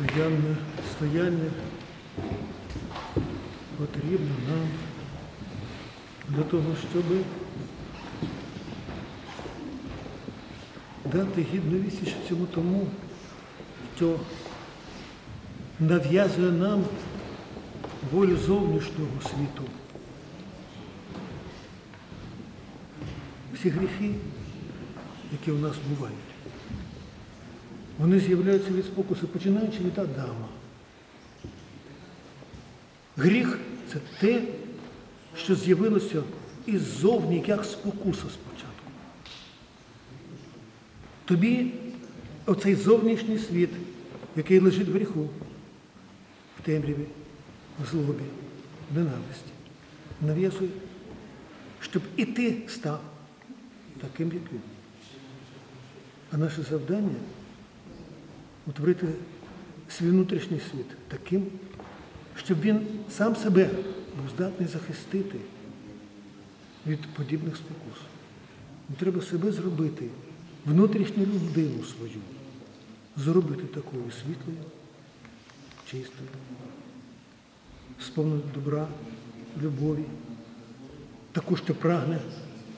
покаянне стояння потрібно нам для того, щоб дати гідну відсіч цьому тому, що нав'язує нам волю зовнішнього світу. Всі гріхи, які у нас бувають, вони з'являються від спокусу, починаючи від Адама. Гріх це те, що з'явилося іззовні, як спокуса спочатку. Тобі оцей зовнішній світ, який лежить в гріху, в темряві, в злобі, в ненависті, нав'язує, щоб і ти став таким, як він. А наше завдання утворити свій внутрішній світ таким, щоб він сам себе був здатний захистити від подібних спокус. Треба себе зробити, внутрішню людину свою, зробити такою світлою, чистою, сповненою добра, любові, таку, що прагне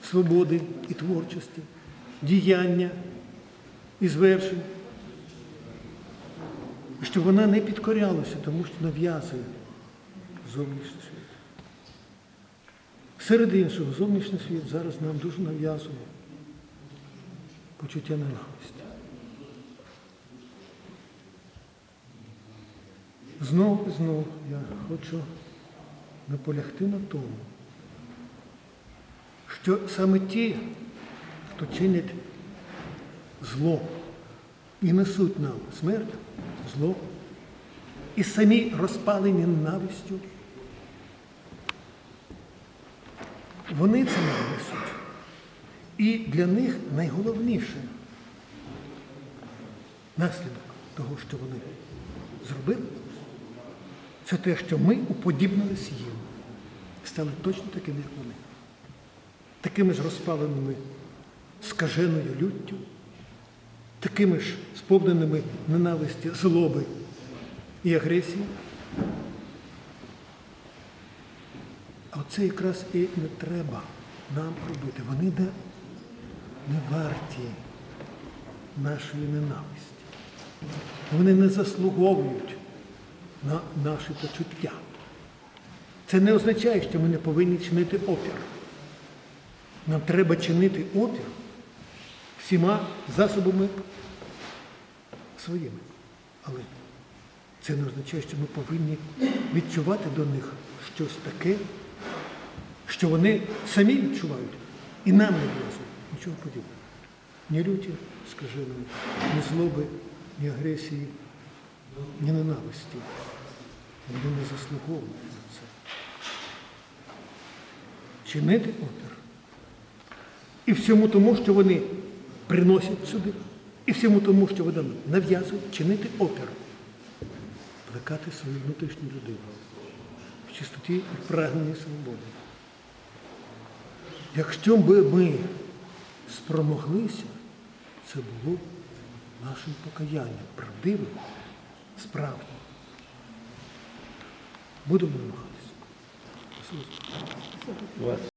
свободи і творчості, діяння і звершень, щоб вона не підкорялася, тому що нав'язує зовнішній світ. Серед іншого, зовнішній світ зараз нам дуже нав'язує почуття ненависті. Знов і знов я хочу наполягти на тому, що саме ті, хто чинять зло і несуть нам смерть, зло, і самі розпалені ненавистю, вони це нам несуть. І для них найголовніше наслідок того, що вони зробили, це те, що ми уподібнились їм, стали точно такими, як вони. Такими ж розпаленими скаженою люттю, такими ж сповненими ненависті, злоби і агресії. А оце якраз і не треба нам робити. Вони не, не варті нашої ненависті. Вони не заслуговують на наші почуття. Це не означає, що ми не повинні чинити опір. Нам треба чинити опір всіма засобами своїми. Але це не означає, що ми повинні відчувати до них щось таке, що вони самі відчувають і нам не влазить. Нічого подібного. Ні люті, скаженої, ні злоби, ні агресії, ні ненависті. Вони не заслуговують на це. Чинити опір. І всьому тому, що вони приносять сюди, і всьому тому, що вони нам нав'язують, чинити опір, плекати свою внутрішню людину в чистоті і прагненні свободи. Якщо би ми спромоглися, це було нашим покаянням, правдивим, справжнім. Будемо намагатися.